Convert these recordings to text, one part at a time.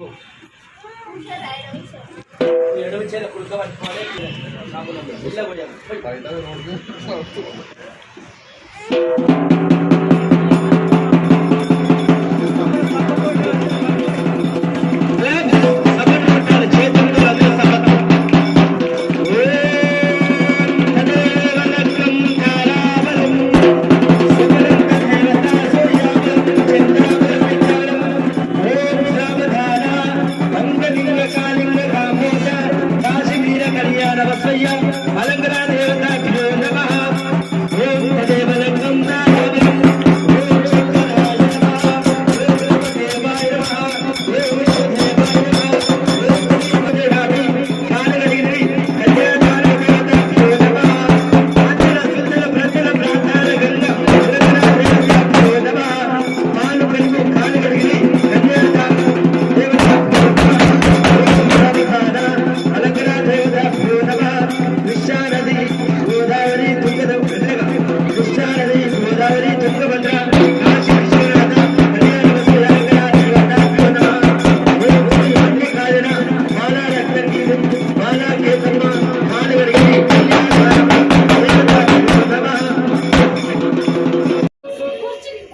ಇಲ್ಲ அருமையானவர் செய்ய அலங்கரா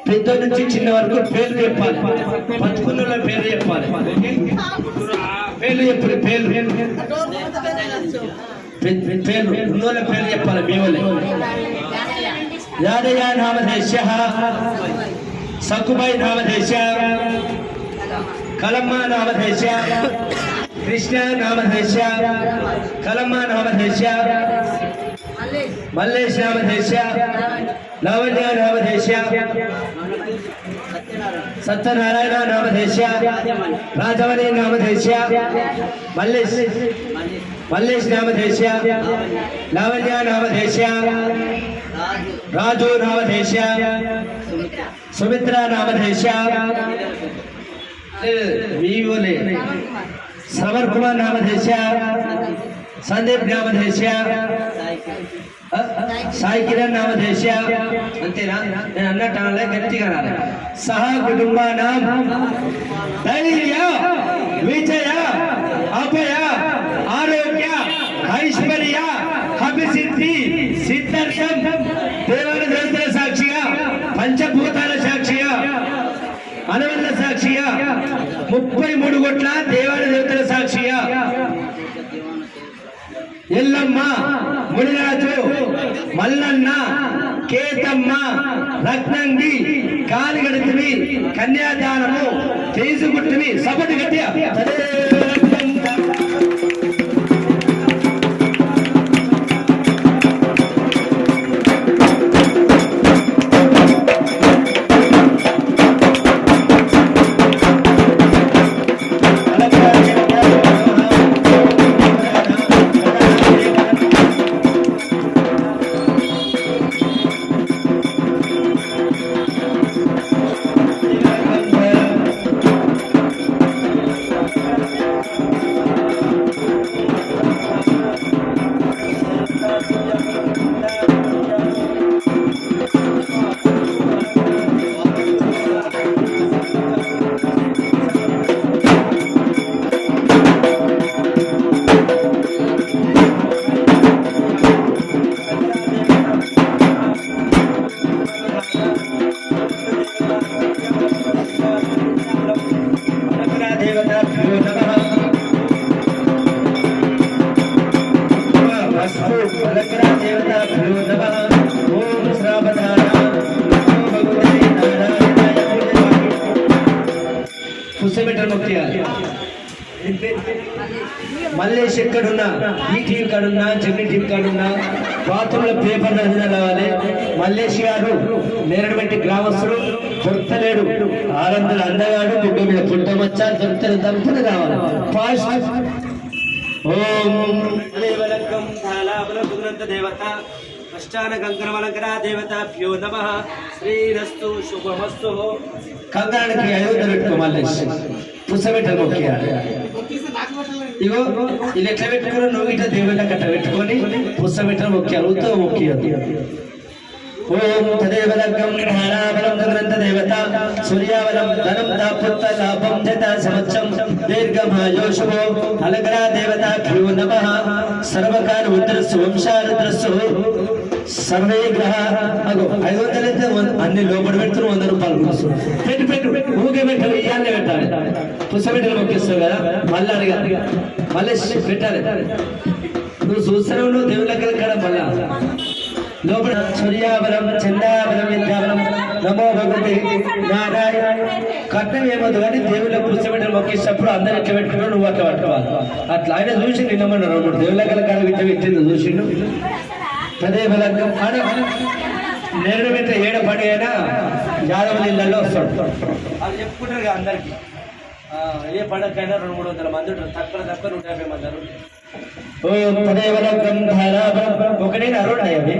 పెద్ద నుంచి చిన్న వరకు పేర్లు చెప్పాలి. పట్టుకున్న పేర్లు చెప్పాలి. పేర్లు చెప్పాలి పేర్లు. పే- పే- పేర్లు ఉన్నోళ్ళ పేర్లు చెప్పాలి మీ వాళ్ళే. యాదయ్య నామధేశ సక్కుబాయి నామధేశ కలమ్మ నామధేశ కృష్ణ నామధేశ కలమ్మ నామధేశ మల్లేశ్ నామధేశ లావణ్య నామధేశ సత్యనారాయణ నామధేశ రాజవని నామధేశ మల్లేశ్ మల్లేశ్ నామధేశ లావణ్య నామధేశ రాజు నామధేశ సుమిత్ర నామధేశ వీవులే శ్రవణ్ కుమార్ నామధేశ సందీప్ నామధేశ ఆ, సాయి కిరణ్ నామధేశ అంతేనా నేను అన్నట్టు అనలే గట్టిగా రాలే సహా కుటుంబానాం ధైర్య విజయ అభయ ఆరోగ్య ఐశ్వర్య అభిసిద్ధి సాక్షిగా ముప్పై మూడు కోట్ల దేవాల దేవతల సాక్షిగా ఎల్లమ్మ మునిరాజు మల్లన్న కేతమ్మ రత్నంగి కాలిగడితివి కన్యాదానము తీసుకుంటువి సపటి గట్టిగా చేయాలి. మల్లేష్ ఎక్కడున్నా? ఈ టీం కాడున్నా? జమ్మి టీవీ కాడున్నా? బాత్రూంలో పేపర్ రచన రావాలి. మల్లేష్ గారు నేరడమంటి గ్రామస్తుడు దొరకలేడు. ఆరందల అందగాడు బుగ్గ మీద పుట్టమచ్చా దొరకలేదు దంపతులు రావాలి ఫాస్ట్. ఓం దేవలకం ధాలాబల దేవత అష్టాన కంకణమలంకరా దేవతాభ్యో నమ. శ్రీరస్తు శుభమస్తు. కంకణానికి అయోధ్య పెట్టుకో మల్లేష్. పుస్తమెట్టలు మొక్కియాలి ఇగో ఇది ఎట్లా పెట్టుకున్నా నువ్వు ఇట్లా దేవుళ్ళ కట్ట పెట్టుకొని పుస్తమెట్టలు మొక్కియాలి ఉత్తమ మొక్కియాలి ఓం తదేవ గ్రంథ దేవత సూర్యాబలం ధనం దాపుత్త లాభం జత నమ. సర్వకాల ఉద్రస్సు వంశారుద్రస్సు. సర్వే గ్రహ అగో ఐదు వందలు అయితే అన్ని లోపల పెడుతున్నారు వంద రూపాయలు కోసం. పెట్టు పెట్టు ఊగే పెట్టాలి ఇయ్యాలే పెట్టాలి. పుస్తపెట్టలు మొక్కిస్తావు కదా మళ్ళీ అడగాలి మళ్ళీ పెట్టాలి. నువ్వు చూస్తూనే ఉన్నావు దేవుళ్ళ కల మళ్ళా. లోపల సూర్యాబలం చందాబలం విద్యాబలం నమో భగవతి నారాయణ. కట్నం ఏమవుతుంది కానీ దేవుళ్ళ కూర్చోబెట్టి మొక్కేసినప్పుడు అందరూ ఎట్లా పెట్టుకున్నావు నువ్వు అట్లా పట్టుకోవాలి. అట్లా ఆయన చూసి నిన్నమన్నారు దేవుళ్ళ కలకాల విద్య విట్ట పెట్టింది చూసిండు. అదే బలంగా ఆడ నేరుడు పెట్టే ఏడ పడి అయినా యాదవ నీళ్ళల్లో వస్తాడు. వాళ్ళు చెప్పుకుంటారు అందరికి. ఏ పండగకైనా రెండు మూడు వందల మంది ఉంటారు. తక్కువ తక్కువ నూట యాభై మంది ఉంటారు. ఒకటే అరుణ్ అవి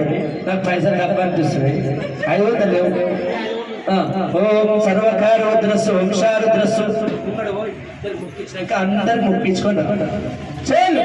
నాకు పైసలు కప్పాలనిపిస్తున్నాయి ఐదు వందలు లేవు. ఓం ఇక్కడ పోయి ఇద్దరు ముక్కించినాక అందరు చేయాలి